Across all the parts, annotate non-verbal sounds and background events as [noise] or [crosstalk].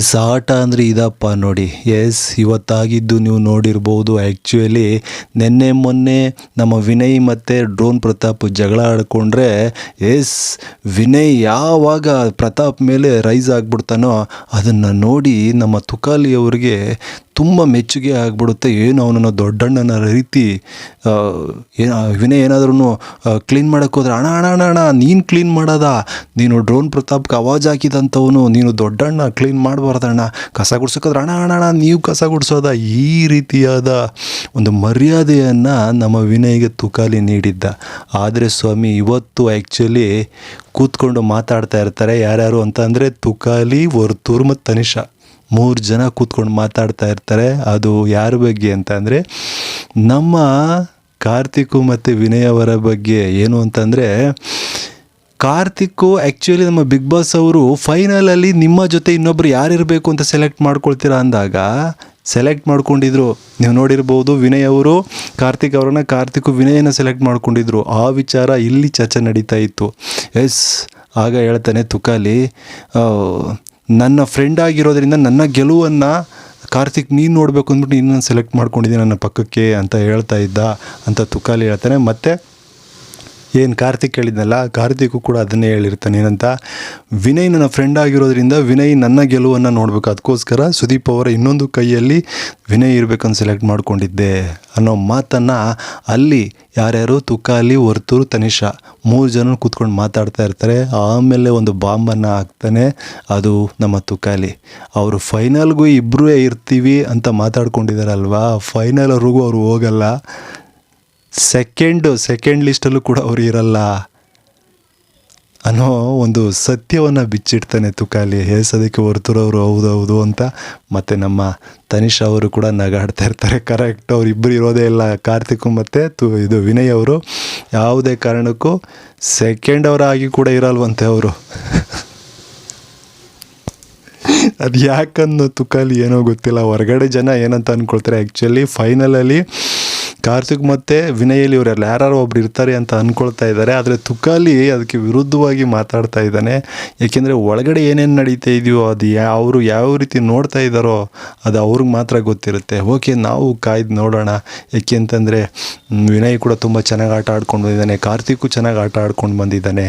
S ಆಟ ಅಂದರೆ ಇದಪ್ಪ ನೋಡಿ. ಎಸ್ ಇವತ್ತಾಗಿದ್ದು ನೀವು ನೋಡಿರ್ಬೋದು. ಆ್ಯಕ್ಚುಲಿ ನಿನ್ನೆ ಮೊನ್ನೆ ನಮ್ಮ ವಿನಯ್ ಮತ್ತು ಡ್ರೋನ್ ಪ್ರತಾಪ್ ಜಗಳ ಆಡ್ಕೊಂಡ್ರೆ ಎಸ್ ವಿನಯ್ ಯಾವಾಗ ಪ್ರತಾಪ್ ಮೇಲೆ ರೈಸ್ ಆಗಿಬಿಡ್ತಾನೋ ಅದನ್ನು ನೋಡಿ ನಮ್ಮ ತುಕಾಲಿ ಅವ್ರಿಗೆ ತುಂಬ ಮೆಚ್ಚುಗೆ ಆಗಿಬಿಡುತ್ತೆ. ಏನು ಅವನನ್ನು ದೊಡ್ಡಣ್ಣನ ರೀತಿ ಏನು, ವಿನಯ್ ಏನಾದ್ರೂ ಕ್ಲೀನ್ ಮಾಡೋಕ್ಕೆ ಹೋದ್ರೆ ಅಣ ಅಣ ಅಣ್ಣ ಅಣ್ಣ, ನೀನು ಕ್ಲೀನ್ ಮಾಡೋದ. ನೀನು ಡ್ರೋನ್ ಪ್ರತಾಪ್ಗೆ ಅವಾಜ್ ಹಾಕಿದಂಥವನು. ನೀನು ದೊಡ್ಡಣ್ಣ ಕ್ಲೀನ್ ಮಾಡಬಾರ್ದಣ್ಣ ಕಸ ಗುಡ್ಸೋಕ್ಕಾದ್ರೆ ಅಣ ಅಣ ಅಣ ನೀವು ಕಸ ಗುಡಿಸೋದ. ಈ ರೀತಿಯಾದ ಒಂದು ಮರ್ಯಾದೆಯನ್ನು ನಮ್ಮ ವಿನಯ್ಗೆ ತುಕಾಲಿ ನೀಡಿದ್ದ. ಆದರೆ ಸ್ವಾಮಿ, ಇವತ್ತು ಆ್ಯಕ್ಚುಲಿ ಕೂತ್ಕೊಂಡು ಮಾತಾಡ್ತಾ ಇರ್ತಾರೆ ಯಾರ್ಯಾರು ಅಂತ ಅಂದರೆ ತುಕಾಲಿ, ವರ್ತೂರ್ ಮತ್ತು ತನಿಷಾ. ಮೂರು ಜನ ಕೂತ್ಕೊಂಡು ಮಾತಾಡ್ತಾ ಇರ್ತಾರೆ. ಅದು ಯಾರ ಬಗ್ಗೆ ಅಂತ ನಮ್ಮ ಕಾರ್ತಿಕು ಮತ್ತು ವಿನಯ್ ಅವರ ಬಗ್ಗೆ ಏನು ಅಂತಂದರೆ ಕಾರ್ತಿಕ್ಕು ಆ್ಯಕ್ಚುಲಿ ನಮ್ಮ ಬಿಗ್ ಬಾಸ್ ಅವರು ಫೈನಲಲ್ಲಿ ನಿಮ್ಮ ಜೊತೆ ಇನ್ನೊಬ್ರು ಯಾರಿರಬೇಕು ಅಂತ ಸೆಲೆಕ್ಟ್ ಮಾಡ್ಕೊಳ್ತೀರಾ ಅಂದಾಗ ಸೆಲೆಕ್ಟ್ ಮಾಡ್ಕೊಂಡಿದ್ರು. ನೀವು ನೋಡಿರ್ಬೋದು ವಿನಯ್ ಅವರು, ಕಾರ್ತಿಕ್ ಅವರನ್ನ ಕಾರ್ತಿಕ್ ವಿನಯನ ಸೆಲೆಕ್ಟ್ ಮಾಡ್ಕೊಂಡಿದ್ರು. ಆ ವಿಚಾರ ಇಲ್ಲಿ ಚರ್ಚೆ ನಡೀತಾ ಇತ್ತು. ಎಸ್ ಆಗ ಹೇಳ್ತಾನೆ ತುಕಾಲಿ. ನನ್ನ ಫ್ರೆಂಡ್ ಆಗಿರೋದ್ರಿಂದ ನನ್ನ ಗೆಲುವನ್ನು ಕಾರ್ತಿಕ್ ನೀನು ನೋಡಬೇಕು ಅಂದ್ಬಿಟ್ಟು ಇನ್ನೊಂದು ಸೆಲೆಕ್ಟ್ ಮಾಡ್ಕೊಂಡಿದ್ದೀನಿ ನನ್ನ ಪಕ್ಕಕ್ಕೆ ಅಂತ ಹೇಳ್ತಾ ಇದ್ದ ಅಂತ ತುಕಾಲಿ ಹೇಳ್ತಾನೆ. ಮತ್ತು ಏನು ಕಾರ್ತಿಕ್ ಹೇಳಿದ್ನಲ್ಲ ಕಾರ್ತಿಕ್ ಕೂಡ ಅದನ್ನೇ ಹೇಳಿರ್ತಾನೆ. ಏನಂತ, ವಿನಯ್ ನನ್ನ ಫ್ರೆಂಡ್ ಆಗಿರೋದ್ರಿಂದ ವಿನಯ್ ನನ್ನ ಗೆಲುವನ್ನು ನೋಡಬೇಕು. ಅದಕ್ಕೋಸ್ಕರ ಸುದೀಪ್ ಅವರ ಇನ್ನೊಂದು ಕೈಯಲ್ಲಿ ವಿನಯ್ ಇರಬೇಕಂತ ಸೆಲೆಕ್ಟ್ ಮಾಡ್ಕೊಂಡಿದ್ದೆ ಅನ್ನೋ ಮಾತನ್ನು ಅಲ್ಲಿ ಯಾರ್ಯಾರು ತುಕಾಲಿ, ವರ್ತೂರು, ತನಿಷಾ ಮೂರು ಜನ ಕೂತ್ಕೊಂಡು ಮಾತಾಡ್ತಾ ಇರ್ತಾರೆ. ಆಮೇಲೆ ಒಂದು ಬಾಂಬನ್ನು ಹಾಕ್ತಾನೆ ಅದು ನಮ್ಮ ತುಕಾಲಿ. ಅವರು ಫೈನಲ್ಗೂ ಇಬ್ಬರೂ ಇರ್ತೀವಿ ಅಂತ ಮಾತಾಡ್ಕೊಂಡಿದ್ದಾರಲ್ವಾ ಫೈನಲ್ವರೆಗೂ ಅವರು ಹೋಗಲ್ಲ. ಸೆಕೆಂಡ್ ಸೆಕೆಂಡ್ ಲಿಸ್ಟಲ್ಲೂ ಕೂಡ ಅವರು ಇರಲ್ಲ ಅನ್ನೋ ಒಂದು ಸತ್ಯವನ್ನು ಬಿಚ್ಚಿಡ್ತಾನೆ ತುಕಾಲಿ. ಹೇಸೋದಕ್ಕೆ ಹೊರತುರವರು, ಹೌದು ಹೌದು ಅಂತ ಮತ್ತು ನಮ್ಮ ತನಿಷ್ ಅವರು ಕೂಡ ನಗಾಡ್ತಾ ಇರ್ತಾರೆ. ಕರೆಕ್ಟ್ ಅವ್ರು ಇಬ್ಬರು ಇರೋದೇ ಇಲ್ಲ. ಕಾರ್ತಿಕ್ ಮತ್ತು ತು, ಇದು ವಿನಯ್ ಅವರು. ಯಾವುದೇ ಕಾರಣಕ್ಕೂ ಸೆಕೆಂಡ್ ಅವರಾಗಿ ಕೂಡ ಇರಲ್ವಂತೆ ಅವರು. [laughs] ಅದು ಯಾಕನ್ನೋ ತುಕಾಲಿ ಏನೋ ಗೊತ್ತಿಲ್ಲ. ಹೊರಗಡೆ ಜನ ಏನಂತ ಅಂದ್ಕೊಳ್ತಾರೆ ಆ್ಯಕ್ಚುಲಿ ಫೈನಲಲ್ಲಿ ಕಾರ್ತಿಕ್ ಮತ್ತು ವಿನಯಲ್ಲಿ ಇವರೆಲ್ಲ ಯಾರು ಒಬ್ರು ಇರ್ತಾರೆ ಅಂತ ಅಂದ್ಕೊಳ್ತಾ ಇದ್ದಾರೆ. ಆದರೆ ತುಕಾಲಿ ಅದಕ್ಕೆ ವಿರುದ್ಧವಾಗಿ ಮಾತಾಡ್ತಾ ಇದ್ದಾನೆ. ಏಕೆಂದರೆ ಒಳಗಡೆ ಏನೇನು ನಡೀತಾ ಇದೆಯೋ, ಅದು ಅವರು ಯಾವ ರೀತಿ ನೋಡ್ತಾ ಇದ್ದಾರೋ, ಅದು ಅವ್ರಿಗೆ ಮಾತ್ರ ಗೊತ್ತಿರುತ್ತೆ. ಓಕೆ, ನಾವು ಕಾಯ್ದು ನೋಡೋಣ. ಏಕೆ ಅಂತಂದರೆ ವಿನಯ್ ಕೂಡ ತುಂಬ ಚೆನ್ನಾಗಿ ಆಟ ಆಡ್ಕೊಂಡು ಬಂದಿದ್ದಾನೆ. ಕಾರ್ತಿಕ್ಕು ಚೆನ್ನಾಗಿ ಆಟ ಆಡ್ಕೊಂಡು ಬಂದಿದ್ದಾನೆ.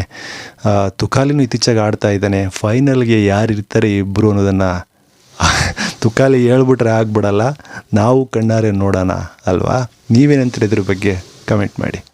ತುಕಾಲಿನೂ ಇತ್ತೀಚೆಗೆ ಆಡ್ತಾ ಇದ್ದಾನೆ. ಫೈನಲ್ಗೆ ಯಾರು ಇರ್ತಾರೆ ಇಬ್ಬರು ಅನ್ನೋದನ್ನು ತುಕಾಲಿ ಹೇಳ್ಬಿಟ್ರೆ ಆಗ್ಬಿಡಲ್ಲ ನಾವು ಕಣ್ಣಾರೆ ನೋಡೋಣ ಅಲ್ವಾ? ನೀವೇನಂತೀರ ಇದ್ರ ಬಗ್ಗೆ? ಕಮೆಂಟ್ ಮಾಡಿ.